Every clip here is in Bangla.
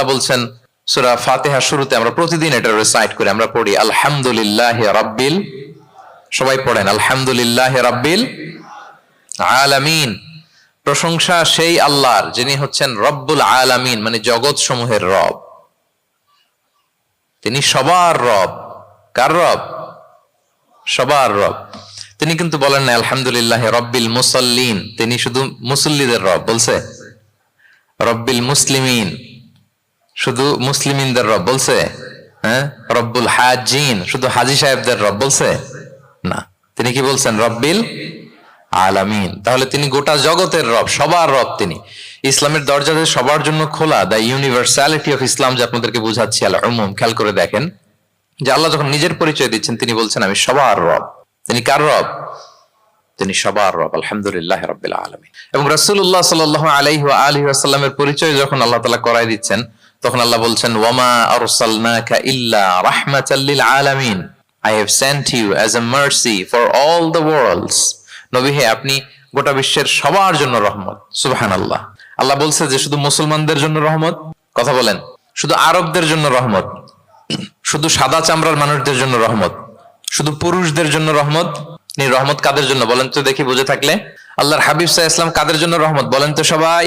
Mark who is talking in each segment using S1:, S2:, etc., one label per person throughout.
S1: আল্লাহ বলছেন, সুরা ফাতেহা শুরুতে আমরা প্রতিদিন এটা রিসাইট করি, আমরা পড়ি, আলহামদুলিল্লাহ রাব্বিল সবাই পড়েন, আলহামদুলিল্লাহ রাব্বিল আলামিন। প্রশংসা সেই আল্লাহর, যিনি হচ্ছেন রব্বুল আলামিন মানে জগৎ সমূহের রব। তিনি সবার রব। কার রব? সবার রব। তিনি কিন্তু বলেন না আলহামদুলিল্লাহ রব্বিল মুসল্লিন তিনি শুধু মুসল্লিদের রব বলছে। রব্বিল মুসলিমিন শুধু মুসলিমিনদের রব বলছে? হ্যাঁ? রব্বুল হাজিন শুধু হাজি সাহেবদের রব বলছে? না। তিনি কি বলছেন? রব্বিল আলামিন। তাহলে তিনি গোটা জগতের রব, সবার রব তিনি। ইসলামের দরজা যে সবার জন্য খোলা দ্য ইউনিভার্সালিটি অফ ইসলাম যে আপনাদেরকে বুঝাচ্ছি আল্লাহ উমুম খেয়াল করে দেখেন। যে আল্লাহ যখন নিজের পরিচয় দিচ্ছেন, তিনি বলছেন, আমি সবার রব। তিনি কার রব? তিনি সবার রব, আলহামদুলিল্লাহ রবিল আলমী এবং রসুল্লাহ সাল আলাইহি আলহি আসাল্লামের পরিচয় যখন আল্লাহ তালা করাই দিচ্ছেন তখন আল্লাহ বলছেন, ওয়ামা আরসালনাকা ইল্লা রাহমাতাল্লিল আলামিন। I have sent you as a mercy for all the worlds নবী হে, আপনি গোটা বিশ্বের সবার জন্য রহমত। সুবহান আল্লাহ বলছে যে, শুধু মুসলমানদের জন্য রহমত? কথা বলেন। শুধু আরবদের জন্য রহমত? শুধু সাদা চামড়ার মানুষদের জন্য রহমত? শুধু পুরুষদের জন্য রহমত? রহমত কাদের জন্য? বলেন তো দেখি, বুঝে থাকলে। আল্লাহর হাবিব সাহা ইসলাম কাদের জন্য রহমত? বলেন তো সবাই।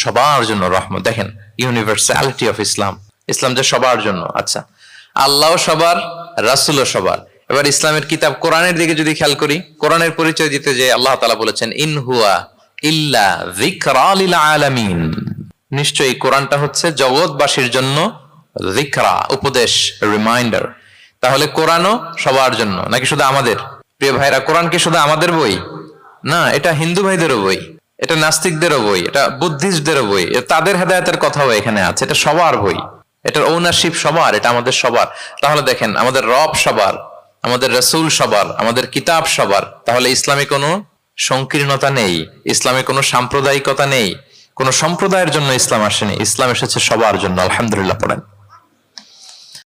S1: সবার জন্য রহমত। দেখেন ইউনিভার্সালিটি অফ ইসলাম ইসলাম যে সবার জন্য আচ্ছা। আল্লাহ সবার, রাসুলও সবার। এবার ইসলামের কিতাব কোরআনের দিকে যদি খেয়াল করি, কোরআনের পরিচয় দিতে যে আল্লাহ তালা বলেছেন, ইন হুয়া ইল্লা যিকরা আলামিন। নিশ্চয়ই কোরআনটা হচ্ছে জগৎবাসীর জন্য যিকরা, উপদেশ রিমাইন্ডার তাহলে কোরআনও সবার জন্য, নাকি শুধু আমাদের? প্রিয় ভাইরা, কোরআন কি শুধু আমাদের বই? না, এটা হিন্দু ভাইদেরও বই। এটা নাস্তিকদেরও বই, এটা বুদ্ধিস্টদেরও বই তাদের হেদায়তের কথাও এখানে আছে, এটা সবার বই, এটার ওনারশিপ সবার, এটা আমাদের সবার। তাহলে দেখেন, আমাদের রব সবার, আমাদের রসুল সবার, আমাদের কিতাব সবার, তাহলে ইসলামে কোনো সংকীর্ণতা নেই, ইসলামে কোনো সাম্প্রদায়িকতা নেই, কোনো সম্প্রদায়ের জন্য ইসলাম আসেনি, ইসলাম এসেছে সবার জন্য, আলহামদুলিল্লাহ পড়েন।